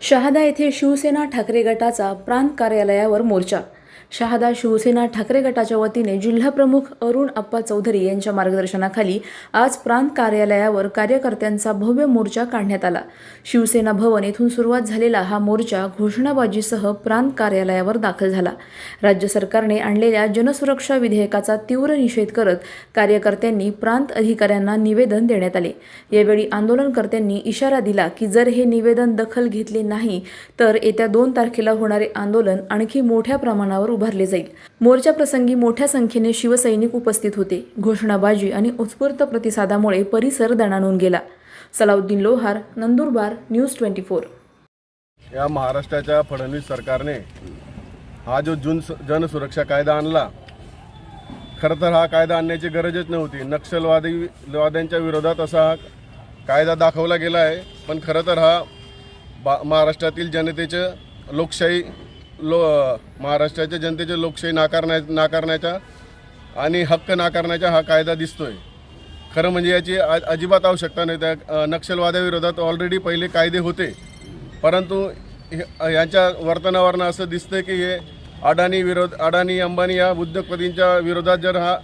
शहादा येथे शिवसेना ठाकरे गटाचा प्रांत कार्यालयावर मोर्चा शहादा शिवसेना ठाकरे गटाच्या वतीने जिल्हाप्रमुख अरुण अप्पा चौधरी यांच्या मार्गदर्शनाखाली आज प्रांत कार्यालयावर कार्यकर्त्यांचा भव्य मोर्चा काढण्यात आला. शिवसेना भवन येथून सुरुवात झालेला हा मोर्चा घोषणाबाजीसह प्रांत कार्यालयावर दाखल झाला. राज्य सरकारने आणलेल्या जनसुरक्षा विधेयकाचा तीव्र निषेध करत कार्यकर्त्यांनी प्रांत अधिकाऱ्यांना निवेदन देण्यात आले. यावेळी आंदोलनकर्त्यांनी इशारा दिला की जर हे निवेदन दखल घेतले नाही तर येत्या दोन तारखेला होणारे आंदोलन आणखी मोठ्या प्रमाणावर उभारले जाईल. मोर्चा प्रसंगी मोठ्या संख्येने शिवसैनिक उपस्थित होते. घोषणाबाजी आणि उत्स्फूर्त प्रतिसादामुळे परिसर दणाणून गेला. Salauddin Lohar Nandurbar news twenty four. या महाराष्ट्राच्या फडणवीस सरकारने हा जो जून जनसुरक्षा कायदा आणला खरं तर हा कायदा आणण्याची गरजच नव्हती. नक्षलवादी वाद्यांच्या विरोधात असा हा कायदा दाखवला गेला आहे. पण खरं तर हा बा महाराष्ट्रातील जनतेचं लोकशाही लो महाराष्ट्राच्या जनतेचे लोकशाही नाकारण्या नाकारण्याचा आणि हक्क नाकारण्याचा हा कायदा दिसतोय. खरं म्हणजे याची अजिबात आवश्यकता नाही. त्या नक्षलवादाविरोधात नक्षलवाद्याविरोधात ऑलरेडी पहिले कायदे होते. परंतु हे- यांच्या वर्तनावरनं असं दिसतंय की हे अडाणी विरोध अडाणी अंबानी या उद्योगपतींच्या विरोधात जर हा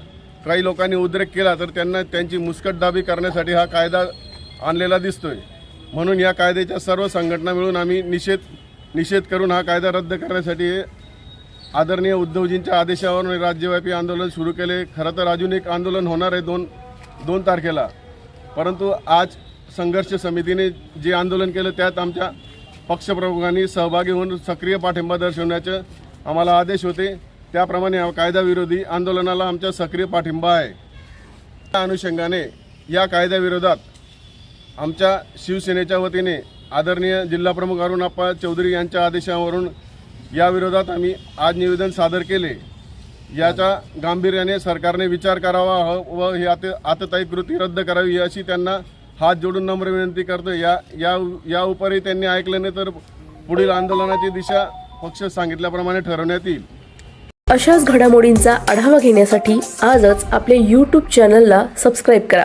काही लोकांनी उद्रेक केला तर त्यांना त्यांची मुस्कटदाबी करण्यासाठी हा कायदा आणलेला दिसतोय. म्हणून या कायद्याच्या सर्व संघटना मिळून आम्ही निषेध निषेध करून हा कायदा रद्द करण्यासाठी आदरणीय उद्धवजींच्या आदेशावरून राज्यव्यापी आंदोलन सुरू केले. खरं तर अजून एक आंदोलन होणार आहे दोन दोन तारखेला. परंतु आज संघर्ष समितीने जे आंदोलन केलं त्यात आमच्या पक्षप्रमुखांनी सहभागी होऊन सक्रिय पाठिंबा दर्शवण्याचे आम्हाला आदेश होते. त्याप्रमाणे कायदाविरोधी आंदोलनाला आमचा सक्रिय पाठिंबा आहे. त्या अनुषंगाने या कायद्याविरोधात आमच्या शिवसेनेच्या वतीने आदरणीय जिल्हाप्रमुख अरुणाप्पा चौधरी यांच्या आदेशावरून याविरोधात आम्ही आज निवेदन सादर केले. याचा गांभीर्याने सरकारने विचार करावा व ही आत आततायी कृती रद्द करावी अशी त्यांना हात जोडून नम्र विनंती करतो या या या उपरही त्यांनी ऐकलं नाही तर पुढील आंदोलनाची दिशा पक्ष सांगितल्याप्रमाणे ठरवण्यात येईल. अशाच घडामोडींचा आढावा घेण्यासाठी आजच आपल्या यूट्यूब चॅनलला सबस्क्राईब करा.